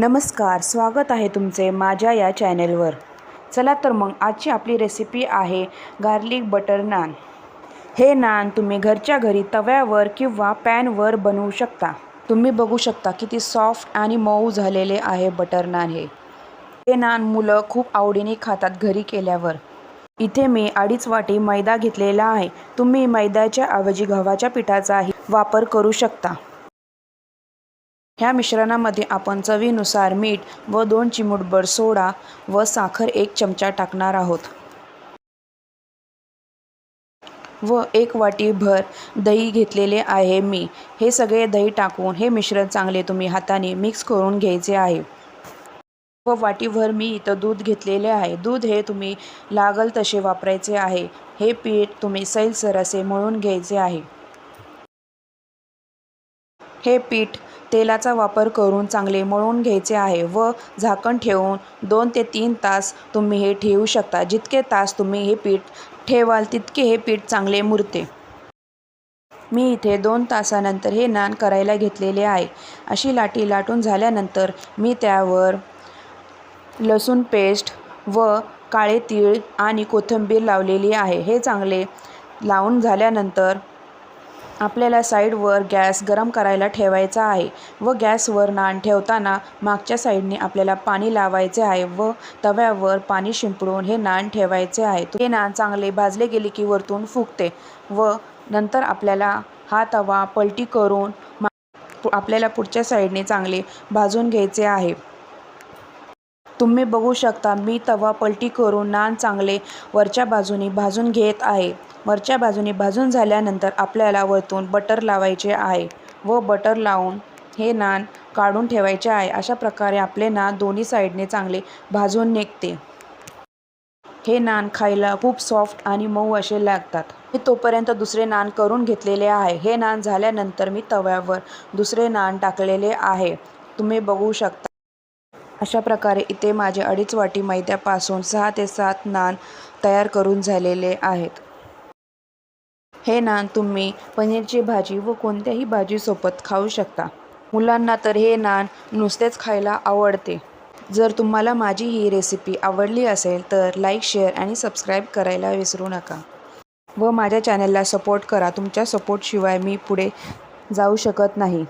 नमस्कार स्वागत आहे तुमचे माझ्या या चॅनेलवर. चला तर मग आजची आपली रेसिपी आहे गार्लिक बटर नान हे नान तुम्ही घरच्या घरी तव्यावर किंवा पॅनवर बनवू शकता. तुम्ही बघू शकता किती सॉफ्ट आणि मऊ झालेले आहे बटर नान हे. हे नान मुलं खूप आवडीने खातात घरी केल्यावर. इथे मी अडीच वाटी मैदा घेतलेला आहे. तुम्ही मैद्याच्या ऐवजी गव्हाच्या पिठाचाही वापर करू शकता. ह्या मिश्रणामध्ये आपण चवीनुसार मीठ व दोन चिमूटभर सोडा व साखर एक चमचा टाकणार आहोत. व एक वाटीभर दही घेतलेले आहे मी. हे सगळे दही टाकून हे मिश्रण चांगले तुम्ही हाताने मिक्स करून घ्यायचे आहे. व वाटीभर मी इथं दूध घेतलेले आहे. दूध हे तुम्ही लागल तसे वापरायचे आहे. हे पीठ तुम्ही सैलसर असे मळून घ्यायचे आहे. हे पीठ तेलाचा वापर करून चांगले मळून घ्यायचे आहे व झाकण ठेवून दोन ते तीन तास तुम्ही हे ठेवू शकता. जितके तास तुम्ही हे पीठ ठेवाल तितके हे पीठ चांगले मुरते. मी इथे दोन तासानंतर हे नान करायला घेतलेले आहे. अशी लाटी लाटून झाल्यानंतर मी त्यावर लसूण पेस्ट व काळे तीळ आणि कोथिंबीर लावलेली आहे. हे चांगले लावून झाल्यानंतर आपल्याला साईडवर गॅस गरम करायला ठेवायचा आहे व गॅसवर नान ठेवताना मागच्या साईडने आपल्याला पाणी लावायचे आहे व तव्यावर पाणी शिंपडून हे नान ठेवायचे आहे. हे नान चांगले भाजले गेले की वरतून फुगते व नंतर आपल्याला हा तवा पलटी करून मा आपल्याला पुढच्या साईडने चांगले भाजून घ्यायचे आहे. तुम्ही बघू शकता मी तवा पलटी करून नान चांगले वरच्या बाजूने भाजून घेत आहे. वरच्या बाजूने भाजून झाल्यानंतर आपल्याला वरतून बटर लावायचे आहे व बटर लावून हे नान काढून ठेवायचे आहे. अशा प्रकारे आपले नान दोन्ही साईडने चांगले भाजून निघते. हे नान खायला खूप सॉफ्ट आणि मऊ असे लागतात. मी तोपर्यंत दुसरे नान करून घेतलेले आहे. हे नान झाल्यानंतर मी तव्यावर दुसरे नान टाकलेले आहे. तुम्ही बघू शकता अशा प्रकारे इथे माझे अडीच वाटी मैद्यापासून सहा ते सात नान तयार करून झालेले आहेत. हे नान तुम्ही पनीरची भाजी व कोणत्याही भाजीसोबत खाऊ शकता. मुलांना तर हे नान नुसतेच खायला आवडते. जर तुम्हाला माझी ही रेसिपी आवडली असेल तर लाईक शेअर आणि सबस्क्राईब करायला विसरू नका. व माझ्या चॅनलला सपोर्ट करा. तुमच्या सपोर्टशिवाय मी पुढे जाऊ शकत नाही.